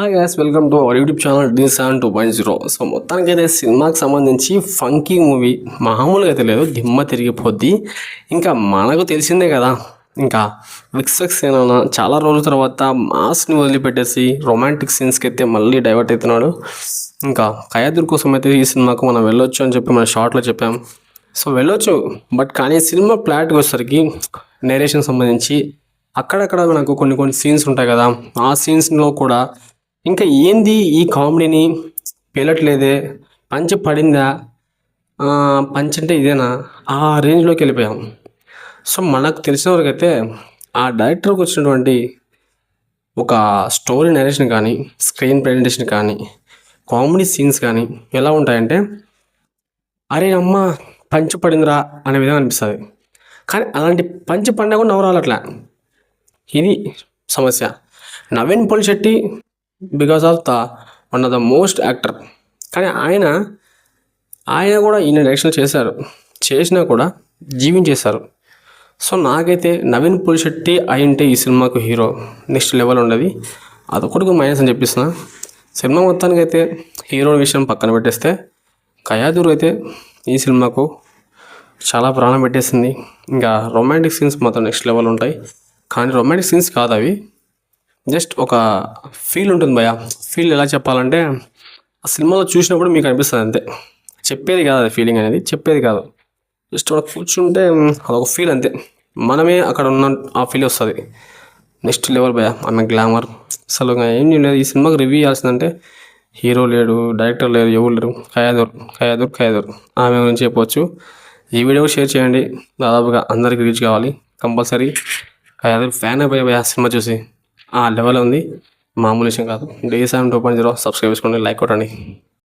Hi guys welcome to our YouTube channel D seven two point zero so మొత్తానికి అయితే సినిమాకి సంబంధించి funky movie మామూలుగా అయితే లేదు దిమ్మ తిరిగిపోద్ది. ఇంకా మనకు తెలిసిందే కదా ఇంకా విక్సెక్ ఏమైనా చాలా రోజుల తర్వాత మాస్ని వదిలిపెట్టేసి రొమాంటిక్ సీన్స్కి అయితే మళ్ళీ డైవర్ట్ అవుతున్నాడు. ఇంకా ఖయాదుర్ కోసం అయితే ఈ సినిమాకు మనం వెళ్ళొచ్చు అని చెప్పి మన షార్ట్లో చెప్పాం. సో వెళ్ళొచ్చు. బట్ కానీ సినిమా ప్లాట్కి వచ్చేసరికి నేరేషన్ సంబంధించి అక్కడక్కడ మనకు కొన్ని కొన్ని సీన్స్ ఉంటాయి కదా ఆ సీన్స్లో కూడా ఇంకా ఏంది ఈ కామెడీని? పేలట్లేదే. పంచ పడిందా? పంచ్ అంటే ఇదేనా? ఆ రేంజ్లోకి వెళ్ళిపోయాం. సో మనకు తెలిసిన వరకైతే ఆ డైరెక్టర్కి వచ్చినటువంటి ఒక స్టోరీ నరేషన్ కానీ స్క్రీన్ ప్రజెంటేషన్ కానీ కామెడీ సీన్స్ కానీ ఎలా ఉంటాయంటే అరే అమ్మ పంచి పడిందిరా అనే విధంగా అనిపిస్తుంది. కానీ అలాంటి పంచి పడినా కూడా నవ్వరాలట్లా ఇది సమస్య. Naveen Polishetty because of the one of the most actor కానీ ఆయన ఆయన కూడా ఈయన డైరెక్షన్ చేశారు. చేసినా కూడా జీవించేశారు. సో నాకైతే నవీన్ పులిశెట్టి అయింటే ఈ సినిమాకు హీరో. నెక్స్ట్ లెవెల్ ఉండదు అదొకటికి మైనస్ అని చెప్పిస్తున్నా. సినిమా మొత్తానికి అయితే హీరో విషయం పక్కన పెట్టేస్తే కయాదూర్ అయితే ఈ సినిమాకు చాలా ప్రాణం పెట్టేసింది. ఇంకా రొమాంటిక్ సీన్స్ మాత్రం నెక్స్ట్ లెవెల్ ఉంటాయి. కానీ రొమాంటిక్ సీన్స్ కాదు అవి. జస్ట్ ఒక ఫీల్ ఉంటుంది భయ ఫీల్ ఎలా చెప్పాలంటే ఆ సినిమాలో చూసినప్పుడు మీకు అనిపిస్తుంది అంతే. చెప్పేది కాదు అది ఫీలింగ్ అనేది చెప్పేది కాదు. జస్ట్ అక్కడ కూర్చుంటే అదొక ఫీల్ అంతే. మనమే అక్కడ ఉన్న ఆ ఫీల్ వస్తుంది. నెక్స్ట్ లెవెల్ భయ ఆమె గ్లామర్ అసలు ఏం లేదు ఈ సినిమాకి రివ్యూ చేయాల్సిందంటే హీరో లేడు డైరెక్టర్ లేరు ఎవరు లేరు. ఖయాదూర్ ఖయాదూర్ ఖయాదూర్. ఆమె గురించి చెప్పవచ్చు ఈ వీడియో షేర్ చేయండి. దాదాపుగా అందరికి రీచ్ కావాలి. కంపల్సరీ. ఖయాదూర్ ఫ్యాన్ అయిపోయా భయ సినిమా చూసి. ఆ లెవెల్ ఉంది. మామూలు విషయం కాదు. Day seven two point zero subscribe చేసుకోండి లైక్ కొట్టండి.